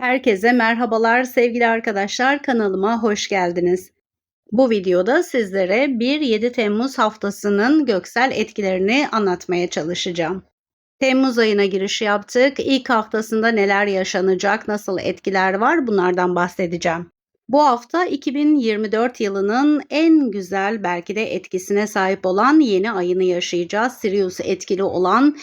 Herkese merhabalar sevgili arkadaşlar kanalıma hoş geldiniz. Bu videoda sizlere 1-7 Temmuz haftasının göksel etkilerini anlatmaya çalışacağım. Temmuz ayına giriş yaptık. İlk haftasında neler yaşanacak, nasıl etkiler var bunlardan bahsedeceğim. Bu hafta 2024 yılının en güzel belki de etkisine sahip olan yeni ayını yaşayacağız. Sirius etkili olan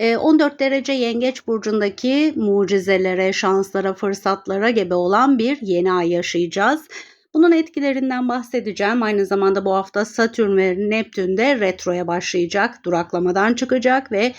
14 ee, derece yengeç burcundaki mucizelere, şanslara, fırsatlara gebe olan bir yeni ay yaşayacağız. Bunun etkilerinden bahsedeceğim. Aynı zamanda bu hafta Satürn ve Neptün de retroya başlayacak, duraklamadan çıkacak ve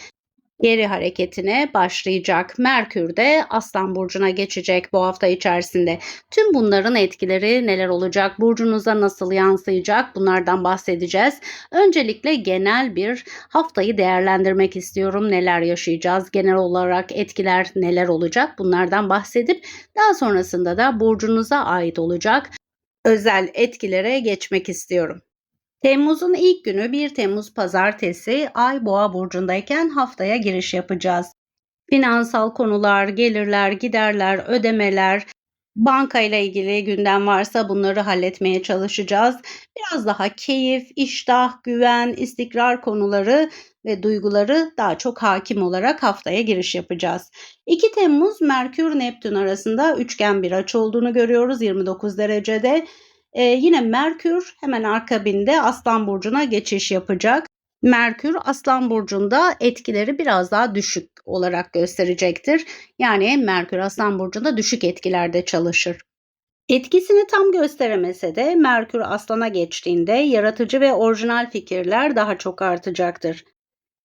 geri hareketine başlayacak. Merkür de Aslan burcuna geçecek bu hafta içerisinde. Tüm bunların etkileri neler olacak? Burcunuza nasıl yansıyacak? Bunlardan bahsedeceğiz. Öncelikle genel bir haftayı değerlendirmek istiyorum. Neler yaşayacağız? Genel olarak etkiler neler olacak? Bunlardan bahsedip daha sonrasında da burcunuza ait olacak özel etkilere geçmek istiyorum. Temmuz'un ilk günü 1 Temmuz pazartesi Ay Boğa burcundayken haftaya giriş yapacağız. Finansal konular, gelirler, giderler, ödemeler, banka ile ilgili gündem varsa bunları halletmeye çalışacağız. Biraz daha keyif, iştah, güven, istikrar konuları ve duyguları daha çok hakim olarak haftaya giriş yapacağız. 2 Temmuz Merkür Neptün arasında üçgen bir açı olduğunu görüyoruz 29 derecede. Ee, yine Merkür hemen akabinde Aslan Burcu'na geçiş yapacak. Merkür Aslan Burcu'nda etkileri biraz daha düşük olarak gösterecektir. Yani Merkür Aslan Burcu'nda düşük etkilerde çalışır. Etkisini tam gösteremese de Merkür Aslan'a geçtiğinde yaratıcı ve orijinal fikirler daha çok artacaktır.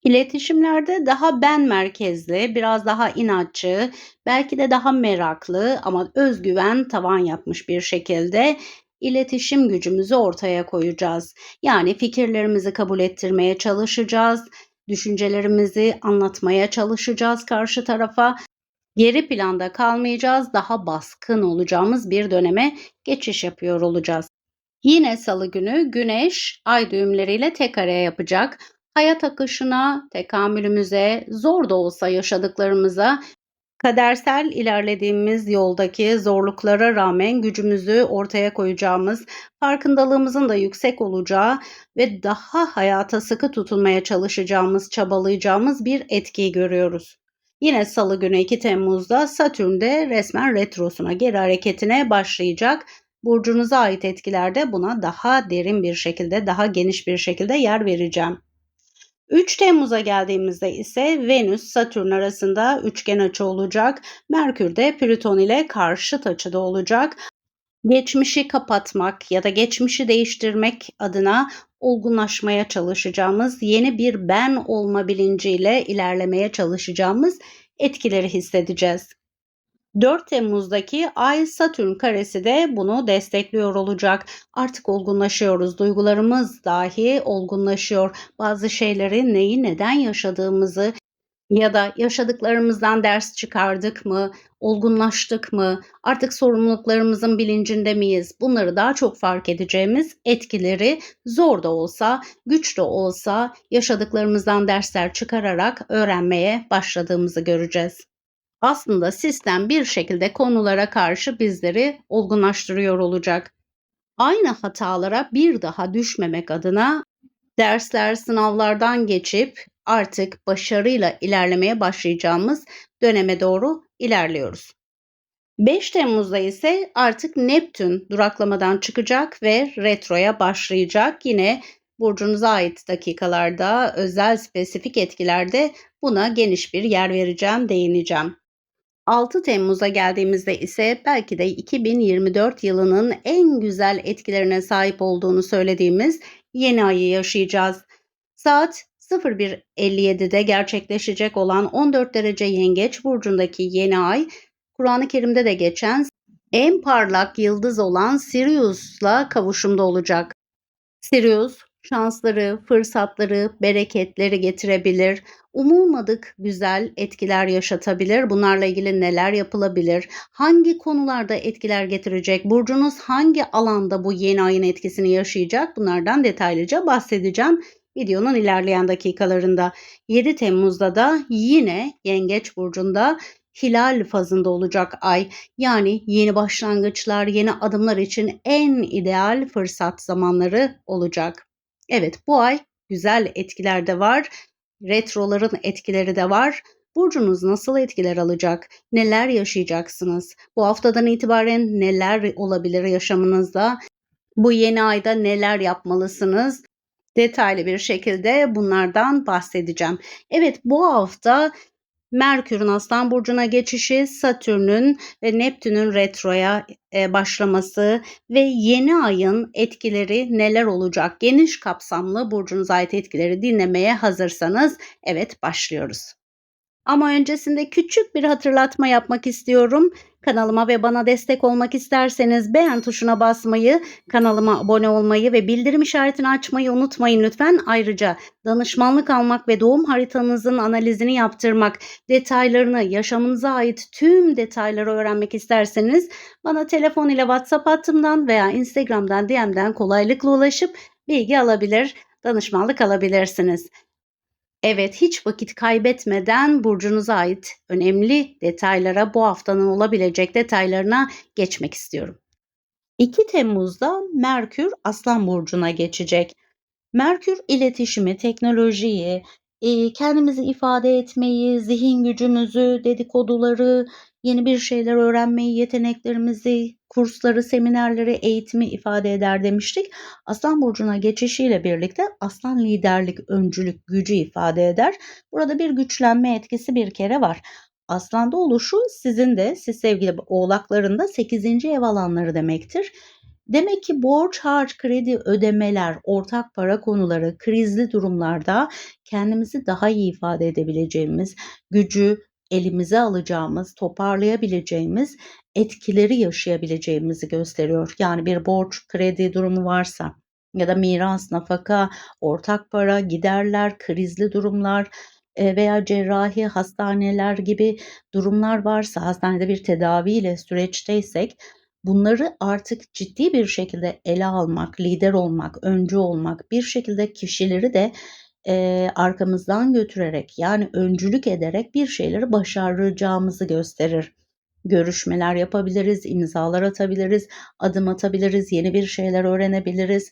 İletişimlerde daha ben merkezli, biraz daha inatçı, belki de daha meraklı ama özgüven tavan yapmış bir şekilde iletişim gücümüzü ortaya koyacağız. Yani fikirlerimizi kabul ettirmeye çalışacağız, düşüncelerimizi anlatmaya çalışacağız karşı tarafa. Geri planda kalmayacağız, daha baskın olacağımız bir döneme geçiş yapıyor olacağız. Yine salı günü güneş ay düğümleriyle tek araya yapacak. Hayat akışına, tekamülümüze, zor da olsa yaşadıklarımıza kadersel ilerlediğimiz yoldaki zorluklara rağmen gücümüzü ortaya koyacağımız, farkındalığımızın da yüksek olacağı ve daha hayata sıkı tutunmaya çalışacağımız, çabalayacağımız bir etkiyi görüyoruz. Yine salı günü 2 Temmuz'da Satürn de resmen retrosuna geri hareketine başlayacak. Burcunuza ait etkilerde buna daha derin bir şekilde, daha geniş bir şekilde yer vereceğim. 3 Temmuz'a geldiğimizde ise Venüs Satürn arasında üçgen açı olacak. Merkür de Plüton ile karşıt açıda olacak. Geçmişi kapatmak ya da geçmişi değiştirmek adına olgunlaşmaya çalışacağımız, yeni bir ben olma bilinciyle ilerlemeye çalışacağımız etkileri hissedeceğiz. 4 Temmuz'daki Ay Satürn karesi de bunu destekliyor olacak. Artık olgunlaşıyoruz. Duygularımız dahi olgunlaşıyor. Bazı şeyleri neyi neden yaşadığımızı ya da yaşadıklarımızdan ders çıkardık mı, olgunlaştık mı, artık sorumluluklarımızın bilincinde miyiz? Bunları daha çok fark edeceğimiz etkileri zor da olsa, güç de olsa yaşadıklarımızdan dersler çıkararak öğrenmeye başladığımızı göreceğiz aslında sistem bir şekilde konulara karşı bizleri olgunlaştırıyor olacak. Aynı hatalara bir daha düşmemek adına dersler, sınavlardan geçip artık başarıyla ilerlemeye başlayacağımız döneme doğru ilerliyoruz. 5 Temmuz'da ise artık Neptün duraklamadan çıkacak ve retroya başlayacak. Yine burcunuza ait dakikalarda özel spesifik etkilerde buna geniş bir yer vereceğim, değineceğim. 6 Temmuz'a geldiğimizde ise belki de 2024 yılının en güzel etkilerine sahip olduğunu söylediğimiz yeni ayı yaşayacağız. Saat 01.57'de gerçekleşecek olan 14 derece yengeç burcundaki yeni ay Kur'an-ı Kerim'de de geçen en parlak yıldız olan Sirius'la kavuşumda olacak. Sirius şansları, fırsatları, bereketleri getirebilir. Umulmadık güzel etkiler yaşatabilir. Bunlarla ilgili neler yapılabilir? Hangi konularda etkiler getirecek? Burcunuz hangi alanda bu yeni ayın etkisini yaşayacak? Bunlardan detaylıca bahsedeceğim videonun ilerleyen dakikalarında. 7 Temmuz'da da yine Yengeç burcunda hilal fazında olacak ay. Yani yeni başlangıçlar, yeni adımlar için en ideal fırsat zamanları olacak. Evet bu ay güzel etkiler de var. Retroların etkileri de var. Burcunuz nasıl etkiler alacak? Neler yaşayacaksınız? Bu haftadan itibaren neler olabilir yaşamınızda? Bu yeni ayda neler yapmalısınız? Detaylı bir şekilde bunlardan bahsedeceğim. Evet bu hafta Merkür'ün Aslan Burcu'na geçişi, Satürn'ün ve Neptün'ün retroya e, başlaması ve yeni ayın etkileri neler olacak? Geniş kapsamlı burcunuza ait etkileri dinlemeye hazırsanız evet başlıyoruz. Ama öncesinde küçük bir hatırlatma yapmak istiyorum. Kanalıma ve bana destek olmak isterseniz beğen tuşuna basmayı, kanalıma abone olmayı ve bildirim işaretini açmayı unutmayın lütfen. Ayrıca danışmanlık almak ve doğum haritanızın analizini yaptırmak, detaylarını, yaşamınıza ait tüm detayları öğrenmek isterseniz bana telefon ile WhatsApp hattımdan veya Instagram'dan DM'den kolaylıkla ulaşıp bilgi alabilir, danışmanlık alabilirsiniz. Evet, hiç vakit kaybetmeden burcunuza ait önemli detaylara, bu haftanın olabilecek detaylarına geçmek istiyorum. 2 Temmuz'da Merkür Aslan burcuna geçecek. Merkür iletişimi, teknolojiyi, kendimizi ifade etmeyi, zihin gücümüzü, dedikoduları, yeni bir şeyler öğrenmeyi, yeteneklerimizi, kursları, seminerleri, eğitimi ifade eder demiştik. Aslan burcuna geçişiyle birlikte aslan liderlik, öncülük, gücü ifade eder. Burada bir güçlenme etkisi bir kere var. Aslanda oluşu sizin de siz sevgili oğlakların da 8. ev alanları demektir. Demek ki borç, harç, kredi, ödemeler, ortak para konuları, krizli durumlarda kendimizi daha iyi ifade edebileceğimiz, gücü elimize alacağımız, toparlayabileceğimiz etkileri yaşayabileceğimizi gösteriyor. Yani bir borç, kredi durumu varsa ya da miras, nafaka, ortak para, giderler, krizli durumlar e, veya cerrahi hastaneler gibi durumlar varsa hastanede bir tedaviyle süreçteysek bunları artık ciddi bir şekilde ele almak, lider olmak, öncü olmak, bir şekilde kişileri de e, arkamızdan götürerek yani öncülük ederek bir şeyleri başaracağımızı gösterir. Görüşmeler yapabiliriz, imzalar atabiliriz, adım atabiliriz, yeni bir şeyler öğrenebiliriz.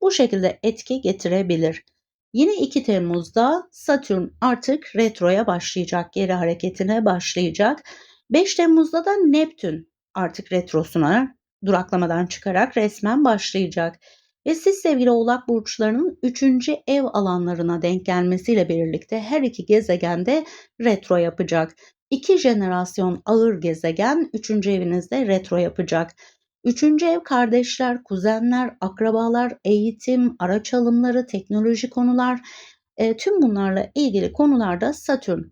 Bu şekilde etki getirebilir. Yine 2 Temmuz'da Satürn artık retroya başlayacak, geri hareketine başlayacak. 5 Temmuz'da da Neptün artık retrosuna duraklamadan çıkarak resmen başlayacak. Ve siz sevgili oğlak burçlarının 3. ev alanlarına denk gelmesiyle birlikte her iki gezegen de retro yapacak. İki jenerasyon ağır gezegen 3. evinizde retro yapacak. Üçüncü ev kardeşler, kuzenler, akrabalar, eğitim, araç alımları, teknoloji konular, e, tüm bunlarla ilgili konularda Satürn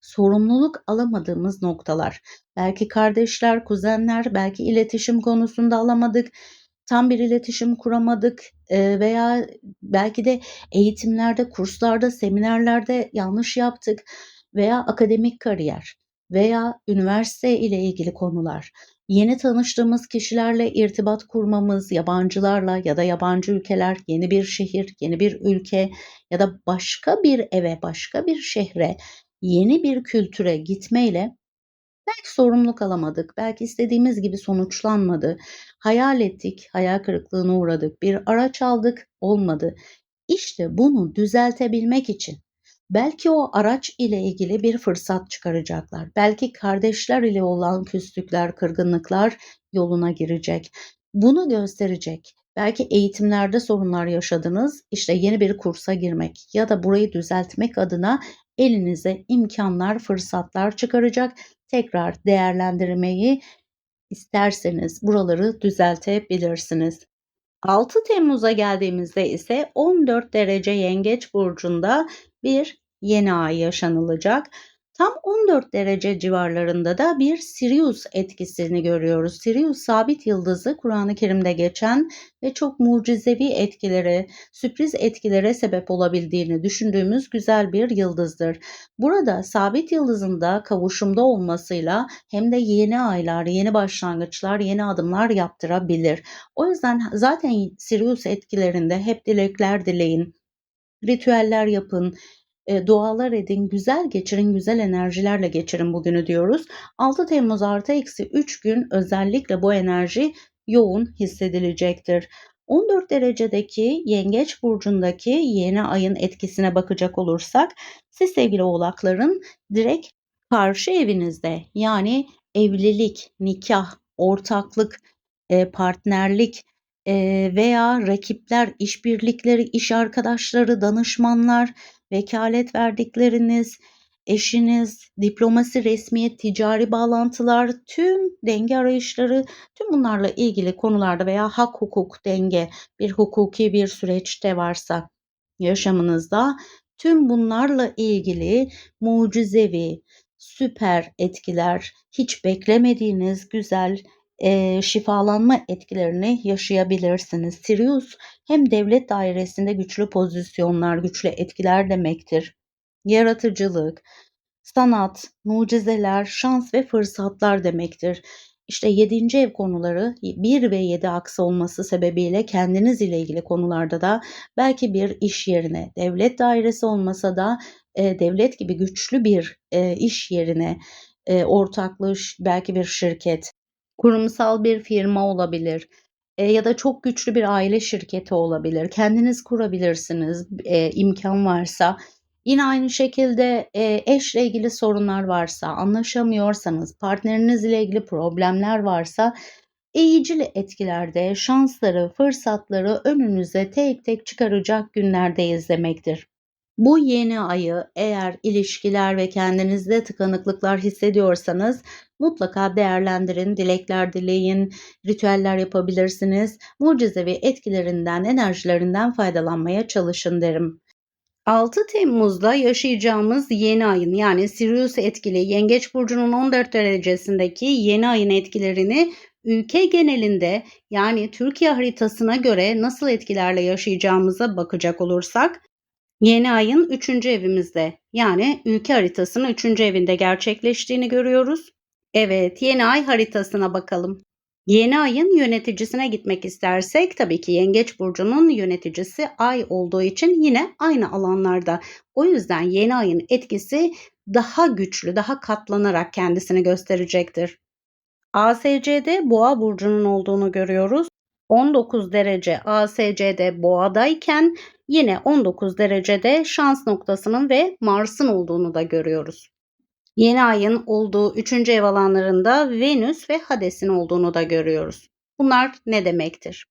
sorumluluk alamadığımız noktalar. Belki kardeşler, kuzenler, belki iletişim konusunda alamadık, tam bir iletişim kuramadık veya belki de eğitimlerde, kurslarda, seminerlerde yanlış yaptık veya akademik kariyer veya üniversite ile ilgili konular. Yeni tanıştığımız kişilerle irtibat kurmamız, yabancılarla ya da yabancı ülkeler, yeni bir şehir, yeni bir ülke ya da başka bir eve, başka bir şehre, yeni bir kültüre gitmeyle Belki sorumluluk alamadık, belki istediğimiz gibi sonuçlanmadı. Hayal ettik, hayal kırıklığına uğradık. Bir araç aldık, olmadı. İşte bunu düzeltebilmek için belki o araç ile ilgili bir fırsat çıkaracaklar. Belki kardeşler ile olan küslükler, kırgınlıklar yoluna girecek. Bunu gösterecek. Belki eğitimlerde sorunlar yaşadınız. İşte yeni bir kursa girmek ya da burayı düzeltmek adına elinize imkanlar, fırsatlar çıkaracak tekrar değerlendirmeyi isterseniz buraları düzeltebilirsiniz. 6 Temmuz'a geldiğimizde ise 14 derece Yengeç burcunda bir yeni ay yaşanılacak. Tam 14 derece civarlarında da bir Sirius etkisini görüyoruz. Sirius sabit yıldızı Kur'an-ı Kerim'de geçen ve çok mucizevi etkilere, sürpriz etkilere sebep olabildiğini düşündüğümüz güzel bir yıldızdır. Burada sabit yıldızın da kavuşumda olmasıyla hem de yeni aylar, yeni başlangıçlar, yeni adımlar yaptırabilir. O yüzden zaten Sirius etkilerinde hep dilekler dileyin, ritüeller yapın, e, dualar edin, güzel geçirin, güzel enerjilerle geçirin bugünü diyoruz. 6 Temmuz artı eksi 3 gün özellikle bu enerji yoğun hissedilecektir. 14 derecedeki Yengeç burcundaki yeni ayın etkisine bakacak olursak siz sevgili oğlakların direkt karşı evinizde yani evlilik, nikah, ortaklık, e, partnerlik e, veya rakipler, işbirlikleri, iş arkadaşları, danışmanlar, vekalet verdikleriniz, eşiniz, diplomasi, resmiyet, ticari bağlantılar, tüm denge arayışları, tüm bunlarla ilgili konularda veya hak hukuk denge bir hukuki bir süreçte varsa yaşamınızda tüm bunlarla ilgili mucizevi, süper etkiler, hiç beklemediğiniz güzel e, şifalanma etkilerini yaşayabilirsiniz. Sirius hem devlet dairesinde güçlü pozisyonlar, güçlü etkiler demektir. Yaratıcılık, sanat, mucizeler, şans ve fırsatlar demektir. İşte 7. ev konuları 1 ve 7 aksı olması sebebiyle kendiniz ile ilgili konularda da belki bir iş yerine, devlet dairesi olmasa da e, devlet gibi güçlü bir e, iş yerine, e, ortaklığı, belki bir şirket, kurumsal bir firma olabilir e, ya da çok güçlü bir aile şirketi olabilir. Kendiniz kurabilirsiniz e, imkan varsa. Yine aynı şekilde e, eşle ilgili sorunlar varsa, anlaşamıyorsanız, partnerinizle ilgili problemler varsa eğicili etkilerde şansları, fırsatları önünüze tek tek çıkaracak günlerdeyiz demektir. Bu yeni ayı eğer ilişkiler ve kendinizde tıkanıklıklar hissediyorsanız mutlaka değerlendirin, dilekler dileyin, ritüeller yapabilirsiniz. Mucizevi etkilerinden, enerjilerinden faydalanmaya çalışın derim. 6 Temmuz'da yaşayacağımız yeni ayın yani Sirius etkili Yengeç burcunun 14 derecesindeki yeni ayın etkilerini ülke genelinde yani Türkiye haritasına göre nasıl etkilerle yaşayacağımıza bakacak olursak Yeni ayın 3. evimizde yani ülke haritasının 3. evinde gerçekleştiğini görüyoruz. Evet, yeni ay haritasına bakalım. Yeni ayın yöneticisine gitmek istersek tabii ki Yengeç burcunun yöneticisi ay olduğu için yine aynı alanlarda. O yüzden yeni ayın etkisi daha güçlü, daha katlanarak kendisini gösterecektir. ASC'de Boğa burcunun olduğunu görüyoruz. 19 derece ASC'de Boğa'dayken yine 19 derecede şans noktasının ve Mars'ın olduğunu da görüyoruz. Yeni ayın olduğu 3. ev alanlarında Venüs ve Hades'in olduğunu da görüyoruz. Bunlar ne demektir?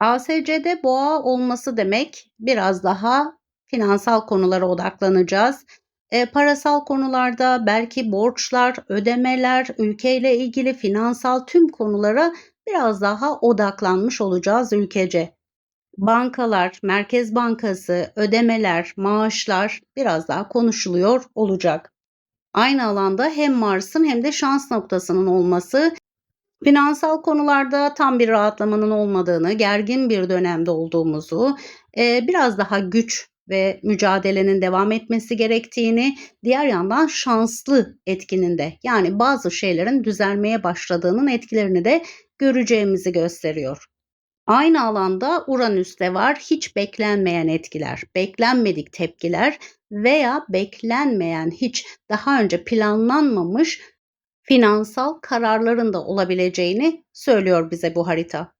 ASC'de boğa olması demek biraz daha finansal konulara odaklanacağız. E, parasal konularda belki borçlar, ödemeler, ülkeyle ilgili finansal tüm konulara biraz daha odaklanmış olacağız ülkece. Bankalar, Merkez Bankası, ödemeler, maaşlar biraz daha konuşuluyor olacak. Aynı alanda hem Mars'ın hem de şans noktasının olması finansal konularda tam bir rahatlamanın olmadığını, gergin bir dönemde olduğumuzu, e, biraz daha güç ve mücadelenin devam etmesi gerektiğini, diğer yandan şanslı etkinin de yani bazı şeylerin düzelmeye başladığının etkilerini de göreceğimizi gösteriyor. Aynı alanda Uranüs'te var hiç beklenmeyen etkiler, beklenmedik tepkiler veya beklenmeyen hiç daha önce planlanmamış finansal kararların da olabileceğini söylüyor bize bu harita.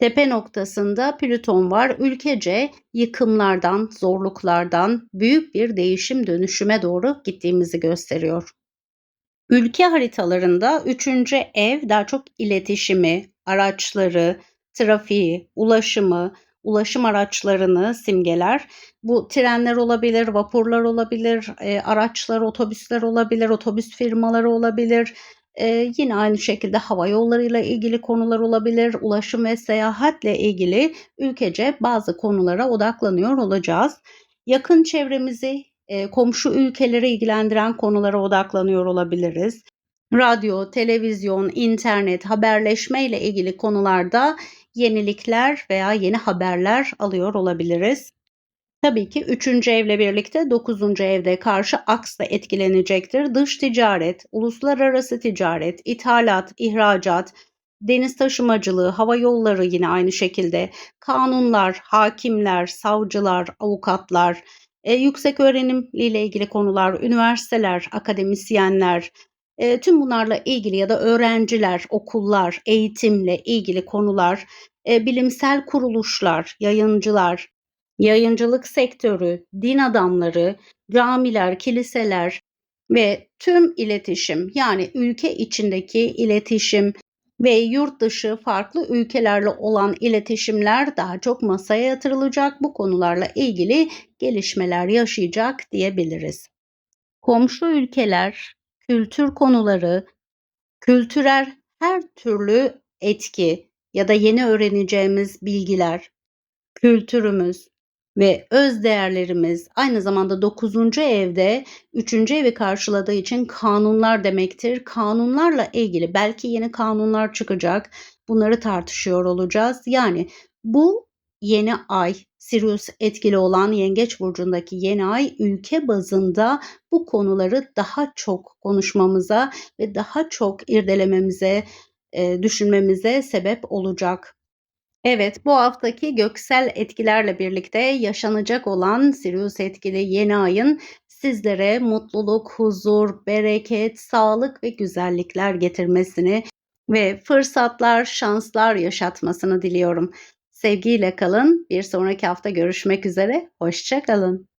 Tepe noktasında Plüton var. Ülkece yıkımlardan, zorluklardan büyük bir değişim dönüşüme doğru gittiğimizi gösteriyor. Ülke haritalarında üçüncü ev daha çok iletişimi, araçları, trafiği, ulaşımı, ulaşım araçlarını simgeler. Bu trenler olabilir, vapurlar olabilir, e, araçlar, otobüsler olabilir, otobüs firmaları olabilir. E, yine aynı şekilde hava yollarıyla ilgili konular olabilir, ulaşım ve seyahatle ilgili ülkece bazı konulara odaklanıyor olacağız. Yakın çevremizi, e, komşu ülkeleri ilgilendiren konulara odaklanıyor olabiliriz. Radyo, televizyon, internet, haberleşme ile ilgili konularda yenilikler veya yeni haberler alıyor olabiliriz. Tabii ki 3. evle birlikte 9. evde karşı aks da etkilenecektir. Dış ticaret, uluslararası ticaret, ithalat, ihracat, deniz taşımacılığı, hava yolları yine aynı şekilde, kanunlar, hakimler, savcılar, avukatlar, E, yüksek öğrenim ile ilgili konular, üniversiteler, akademisyenler, e, tüm bunlarla ilgili ya da öğrenciler, okullar, eğitimle ilgili konular, e, bilimsel kuruluşlar, yayıncılar, yayıncılık sektörü, din adamları, camiler, kiliseler ve tüm iletişim yani ülke içindeki iletişim ve yurt dışı farklı ülkelerle olan iletişimler daha çok masaya yatırılacak. Bu konularla ilgili gelişmeler yaşayacak diyebiliriz. Komşu ülkeler, kültür konuları, kültürel her türlü etki ya da yeni öğreneceğimiz bilgiler, kültürümüz ve öz değerlerimiz aynı zamanda 9. evde 3. evi karşıladığı için kanunlar demektir. Kanunlarla ilgili belki yeni kanunlar çıkacak. Bunları tartışıyor olacağız. Yani bu yeni ay Sirius etkili olan Yengeç burcundaki yeni ay ülke bazında bu konuları daha çok konuşmamıza ve daha çok irdelememize, e, düşünmemize sebep olacak. Evet, bu haftaki göksel etkilerle birlikte yaşanacak olan Sirius etkili yeni ayın sizlere mutluluk, huzur, bereket, sağlık ve güzellikler getirmesini ve fırsatlar, şanslar yaşatmasını diliyorum. Sevgiyle kalın. Bir sonraki hafta görüşmek üzere. Hoşça kalın.